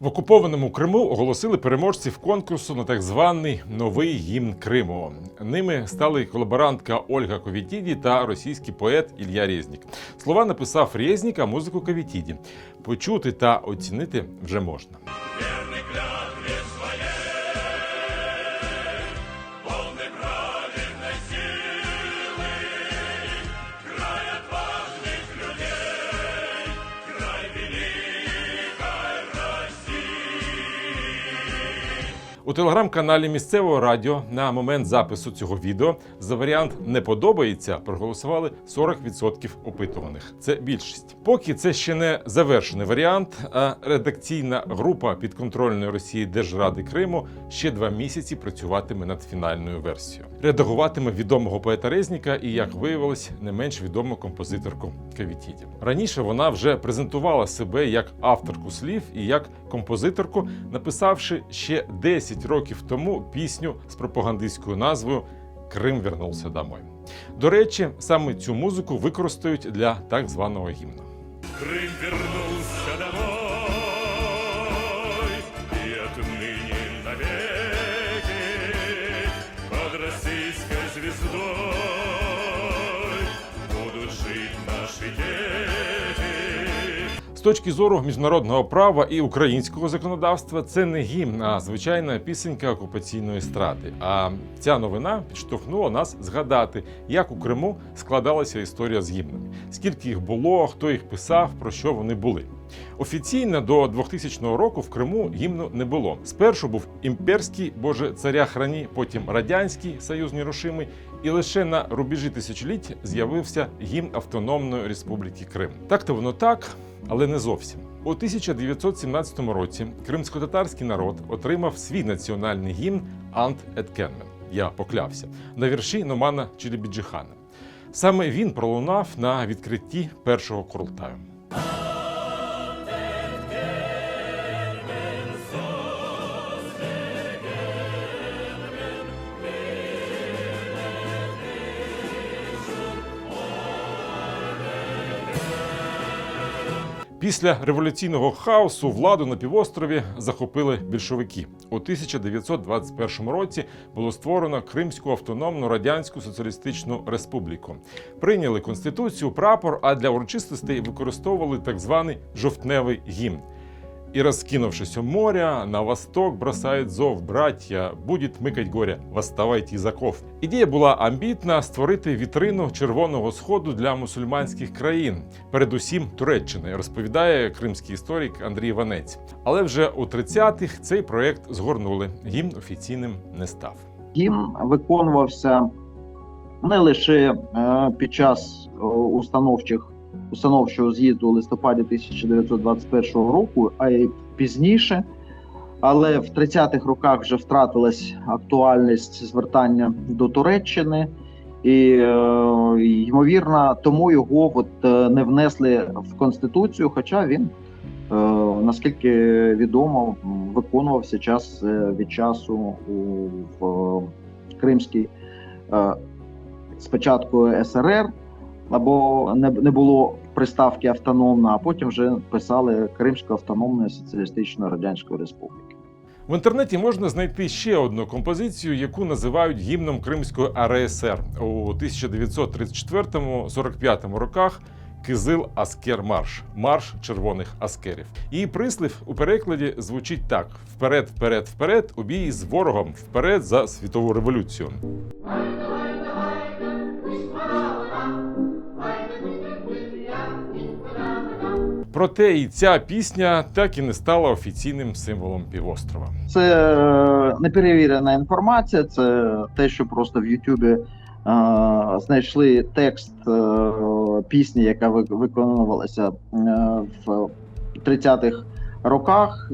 В окупованому Криму оголосили переможців конкурсу на так званий новий гімн Криму. Ними стали колаборантка Ольга Ковітіді та російський поет Ілья Резнік. Слова написав Резнік, а музику Ковітіді. Почути та оцінити вже можна. У телеграм-каналі місцевого радіо на момент запису цього відео за варіант не подобається проголосували 40% опитуваних. Це більшість. Поки це ще не завершений варіант. А редакційна група підконтрольної Росії Держради Криму ще два місяці працюватиме над фінальною версією. Редагуватиме відомого поета Резніка і, як виявилось, не менш відому композиторку Кавітіді. Раніше вона вже презентувала себе як авторку слів і як композиторку, написавши ще 10 років тому пісню з пропагандистською назвою Крим вернувся домой. До речі, саме цю музику використають для так званого гімну. Крым вернулся домой, З точки зору міжнародного права і українського законодавства, це не гімн, а звичайна пісенька окупаційної страти. А ця новина підштовхнула нас згадати, як у Криму складалася історія з гімнами, скільки їх було, хто їх писав, про що вони були. Офіційно до 2000 року в Криму гімну не було. Спершу був імперський Боже царя храні, потім радянський союз нерушимий, і лише на рубежі тисячоліть з'явився гімн Автономної Республіки Крим. Так то воно так, але не зовсім. У 1917 році кримсько-татарський народ отримав свій національний гімн Ант Еткенмен. Я поклявся на вірші Номана Челебіджихана. Саме він пролунав на відкритті першого Курултаю. Після революційного хаосу владу на півострові захопили більшовики. У 1921 році було створено Кримську автономну радянську соціалістичну республіку. Прийняли конституцію, прапор, а для урочистостей використовували так званий жовтневий гімн. И раскинувшись у моря, на восток бросает зов братья, будет микать горя, восставайте із оков. Ідея була амбітна створити вітрину Червоного Сходу для мусульманських країн, передусім Туреччини, розповідає кримський історик Андрій Ванець. Але вже у 30-х цей проект згорнули. Гімн офіційним не став. Гімн виконувався не лише е, під час е, установчих установчого з'їзду у листопаді 1921 року, а й пізніше. Але в 30-х роках вже втратилась актуальність звертання до Туреччини, і е, ймовірно, тому його от, е, не внесли в конституцію. Хоча він, е, наскільки відомо, виконувався час від часу в Кримській спочатку СРР, або не було приставки автономна, а потім вже писали Кримська автономна соціалістична радянська республіка. В інтернеті можна знайти ще одну композицію, яку називають гімном Кримської РСР у 1934-45 роках. Кизил Аскер Марш марш червоних аскерів. Її прислів у перекладі звучить так: вперед, вперед, вперед, у бій з ворогом, вперед за світову революцію. Проте і ця пісня так і не стала офіційним символом півострова. Це е, неперевірена інформація, це те, що просто в Ютубі е, знайшли текст е, пісні, яка ви- виконувалася в 30-х роках.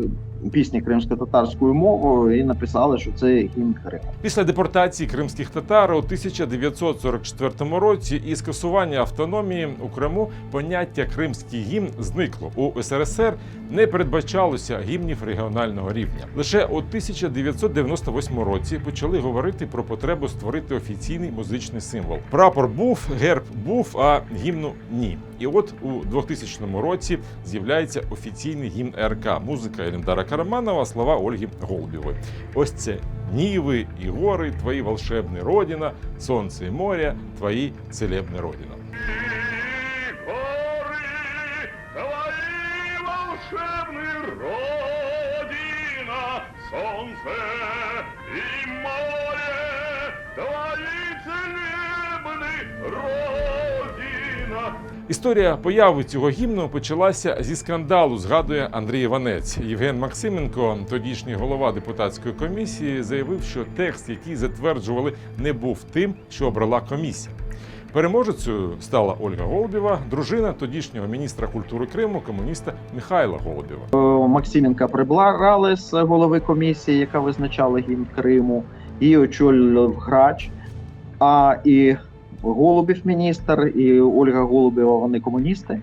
Пісні кримсько-татарською мовою і написали, що це гімн Криму. Після депортації кримських татар у 1944 році і скасування автономії у Криму поняття кримський гімн зникло. У СРСР не передбачалося гімнів регіонального рівня. Лише у 1998 році почали говорити про потребу створити офіційний музичний символ. Прапор був, герб був, а гімну ні. І от у 2000 році з'являється офіційний гімн РК музика Еліндара Хараманова слова Ольги Голубєвої. Ось це Ніви і гори, твої волшебні родина, сонце і моря, твої целебна родина. И горы твои волшебные родина, солнце и море твои целебны родина. Історія появи цього гімну почалася зі скандалу, згадує Андрій Іванець. Євген Максименко, тодішній голова депутатської комісії, заявив, що текст, який затверджували, не був тим, що обрала комісія. Переможецею стала Ольга Голубєва, дружина тодішнього міністра культури Криму, комуніста Михайла Голубєва. Е, Максименка прибрали з голови комісії, яка визначала гімн Криму, і очолював грач. А і Голубів міністр, і Ольга Голубєва вони комуністи.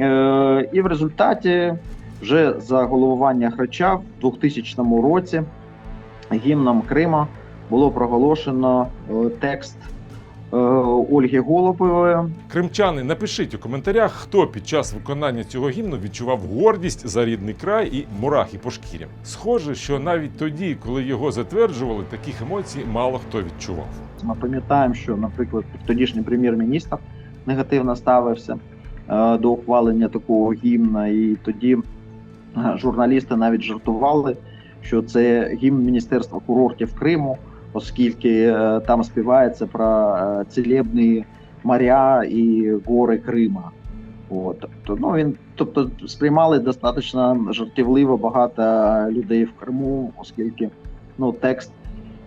Е, і в результаті вже за головування грача в 2000 році гімном Крима було проголошено е, текст Ольги Голубєвої. Кримчани, напишіть у коментарях, хто під час виконання цього гімну відчував гордість за рідний край і мурахи по шкірі. Схоже, що навіть тоді, коли його затверджували, таких емоцій мало хто відчував. Ми пам'ятаємо, що, наприклад, тодішній прем'єр-міністр негативно ставився е, до ухвалення такого гімна, і тоді е, журналісти навіть жартували, що це гімн Міністерства курортів Криму, оскільки е, там співається про е, целебні моря і гори Крима. От, тобто, ну, він, тобто сприймали достатньо жартівливо багато людей в Криму, оскільки ну, текст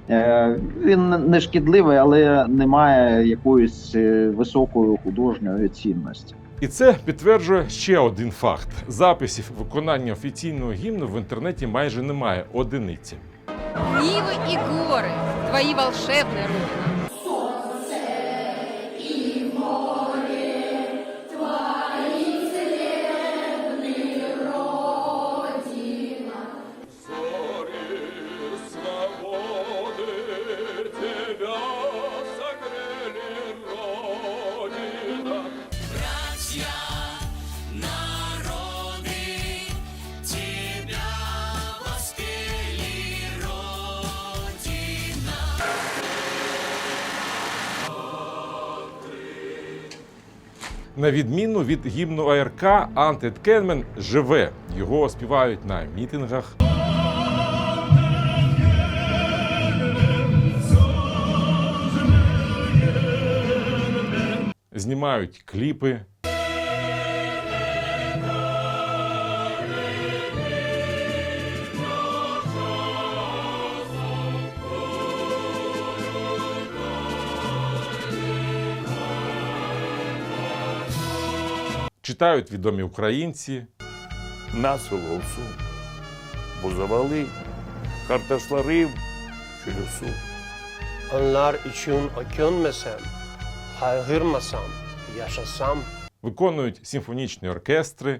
Е, Він не шкідливий, але не має якоїсь е, високої художньої цінності. І це підтверджує ще один факт: записів виконання офіційного гімну в інтернеті майже немає одиниці. Нивы и горы, твои волшебные родина. На відміну від гімну АРК, Антиткенмен живе. Його співають на мітингах. Знімають кліпи. Читають відомі українці, насоловсу, бо завали, карташlarım şülüsü. Onlar için okyanmasam, hayırmasam, yaşasam, виконують симфонічні оркестри.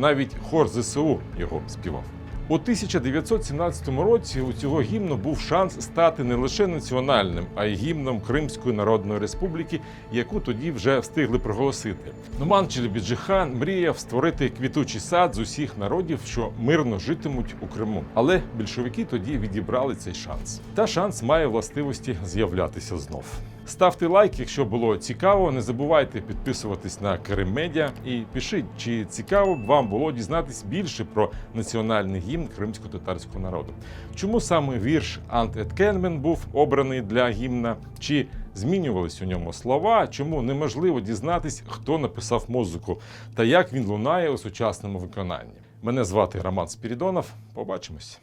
Навіть хор ЗСУ його співав. У 1917 році у цього гімну був шанс стати не лише національним, а й гімном Кримської Народної Республіки, яку тоді вже встигли проголосити. Нуман Челебіджихан мріяв створити квітучий сад з усіх народів, що мирно житимуть у Криму. Але більшовики тоді відібрали цей шанс. Та шанс має властивості з'являтися знов. Ставте лайк, якщо було цікаво. Не забувайте підписуватись на Крим Медіа і пишіть, чи цікаво б вам було дізнатись більше про національний гімн кримсько-татарського народу. Чому саме вірш Ант Еткенмен був обраний для гімна? Чи змінювались у ньому слова? Чому неможливо дізнатись, хто написав музику та як він лунає у сучасному виконанні? Мене звати Роман Спірідонов. Побачимось.